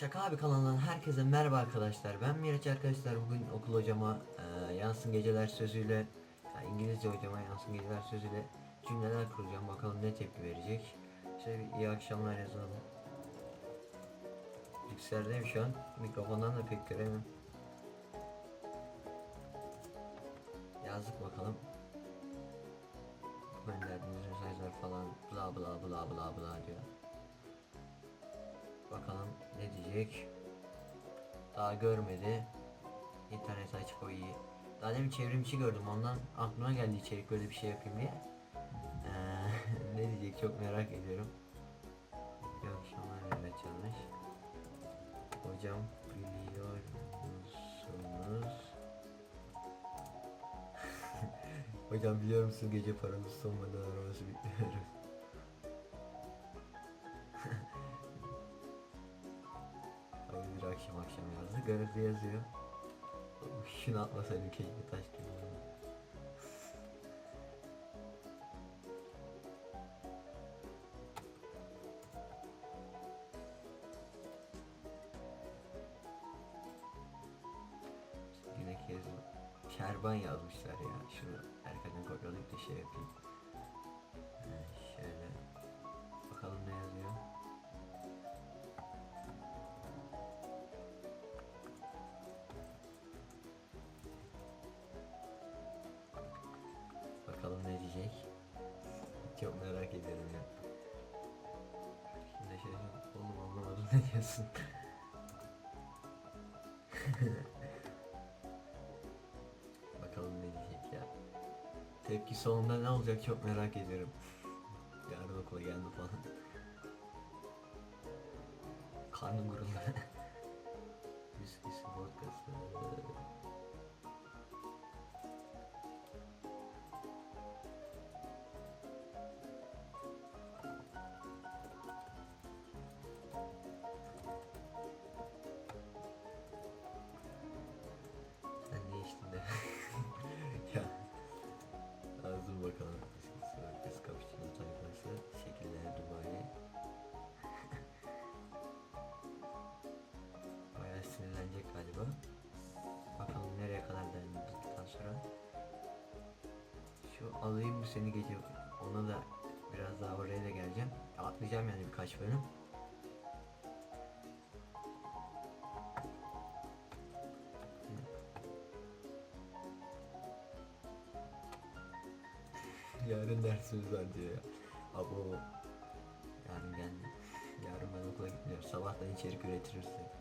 Şaka abi kanalından herkese merhaba arkadaşlar. Ben Miraç arkadaşlar. Bugün okul hocama e, yansın geceler sözüyle yani İngilizce hocama yansın geceler sözüyle cümleler kuracağım. Bakalım ne tepki verecek. Şöyle bir iyi akşamlar yazalım. Bilgisayardayım şu an. Mikrofondan da pek göremem. Yazdık bakalım. Gönderdiğiniz mesajlar falan bla bla bla bla bla diyor. Diyecek. Daha görmedi. İnternet açık o iyi. Daha demin çevrim içi gördüm ondan aklıma geldi içerik böyle bir şey yapayım diye. Ee, ne diyecek çok merak ediyorum. Yok akşamlar evet yanlış. Hocam biliyor musunuz? Hocam biliyor musun gece paramız sonmadan arabası bitmiyoruz. Akşam akşam yazdı. Garip yazıyor. Şunu atmasaydım keşke taş gibi. Yine kez Şerban yazmışlar ya. Şunu erkenden kopyalayıp da şey yapayım. Ne diyorsun. Bakalım ne diyecek ya. Tepki sonunda ne olacak çok merak ediyorum. Yarın okula geldi falan. Karnım guruldu. Alayım mı seni gece ona da biraz daha oraya da geleceğim. Atlayacağım yani birkaç bölüm. Yarın dersimiz var diyor ya. Abo. Yarın gel. Yarın ben okula gitmiyorum. Sabahtan içerik üretirse.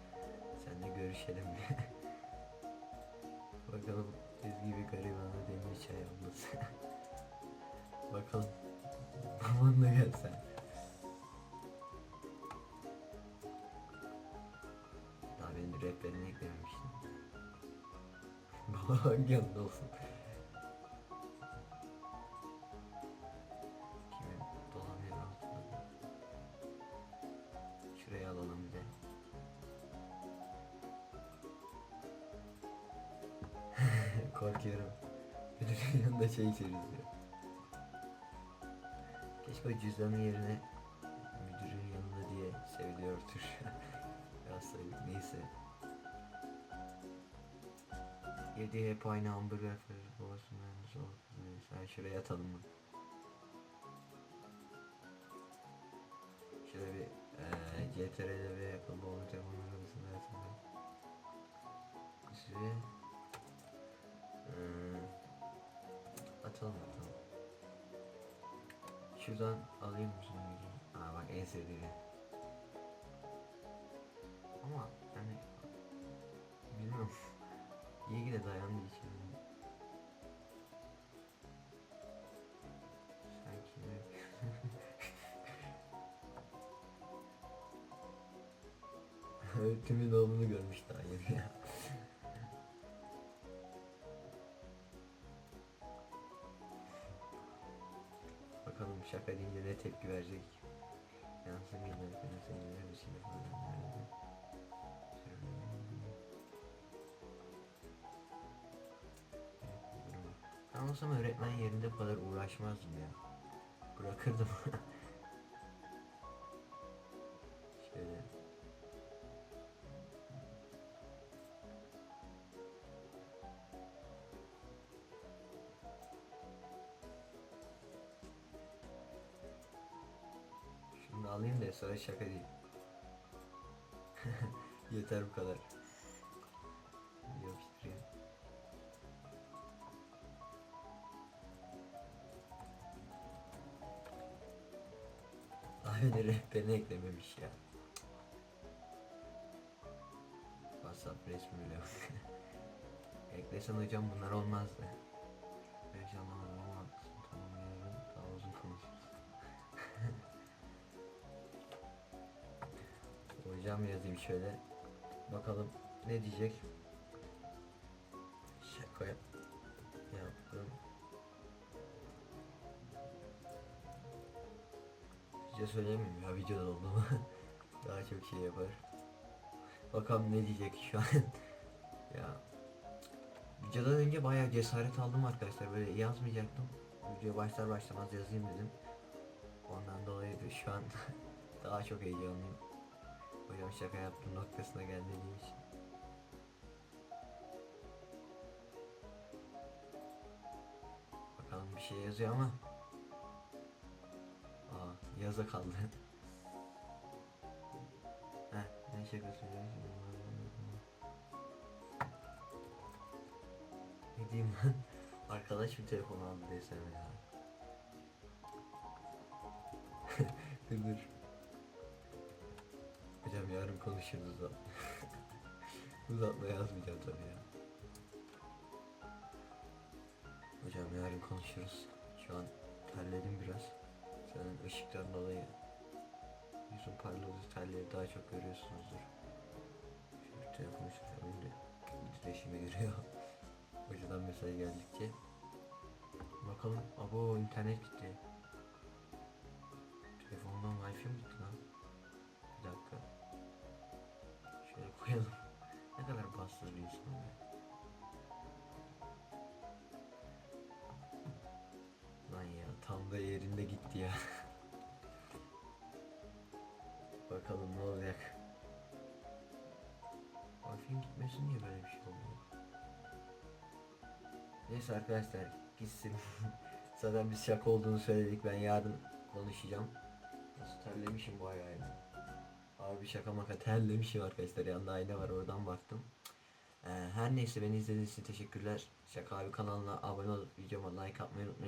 Seninle görüşelim. Bakalım biz gibi garibana demir çay ablası. Bakalım. Babanla gel sen. Daha benim rehberini eklememiştim. Baba hangi yanında olsun? Kimin? Şuraya alalım bir de. Korkuyorum. Müdürün yanında çay içeriz o cüzdanın yerine müdürün yanında diye seviliyordur. Sayı neyse. Yediği hep aynı hamburger fırı babası mühendis oldu. Neyse şuraya atalım mı? Şöyle bir eee CTRL ve yapalım. Babamın telefonun arasında arasında. Size. Atalım atalım. Şuradan alayım şunu bir? Aa bak en sevdiğim. Ama yani bilmiyorum. İyi yine dayandı içeri. Sanki Öğretimin oğlunu görmüş daha yeni ya. Tepki verecek. Yansın efendim seninle bir şey nerede? Ben olsam öğretmen yerinde bu kadar uğraşmazdım ya. Bırakırdım. süre sonra şaka değil. Yeter bu kadar. Yapıştırayım. De rehberini eklememiş ya. WhatsApp resmi bile yok. Eklesen hocam bunlar olmazdı. Hocam yazayım şöyle. Bakalım ne diyecek. Şaka yap- yaptım. Size söyleyemeyeyim ya videoda olduğumu. Daha çok şey yapar. Bakalım ne diyecek şu an. ya videodan önce bayağı cesaret aldım arkadaşlar. Böyle yazmayacaktım. Video başlar başlamaz yazayım dedim. Ondan dolayı da şu an daha çok heyecanlıyım. Hocam şaka yaptım noktasına gelmediğim için. Bakalım bir şey yazıyor ama. Aa yaza kaldı. Heh ne şakası ya? Ne diyeyim lan? Arkadaş bir telefon aldı desem ya. dur dur. Yarın konuşuruz uzat. Uzatma yazmayacağım tabii ya. Hocam yarın konuşuruz. Şu an terledim biraz. Senin ışıktan dolayı yüzün parladı terleri daha çok görüyorsunuzdur. Şu telefonu şuraya önde titreşimi görüyor. Hocadan mesaj geldikçe. Bakalım. Abo internet gitti. Telefondan wifi mi gitti koyalım. Ne kadar bassız bir insan be. Lan ya tam da yerinde gitti ya. Bakalım ne olacak. Wifi'nin gitmesi niye böyle bir şey oldu? Neyse arkadaşlar gitsin. Zaten biz şaka olduğunu söyledik. Ben yarın konuşacağım. Nasıl terlemişim bu ayağını. Abi şaka maka terlemişim arkadaşlar. Yanında ayna var oradan baktım. Ee, her neyse beni izlediğiniz için teşekkürler. Şaka abi kanalına abone olup videoma like atmayı unutmayın.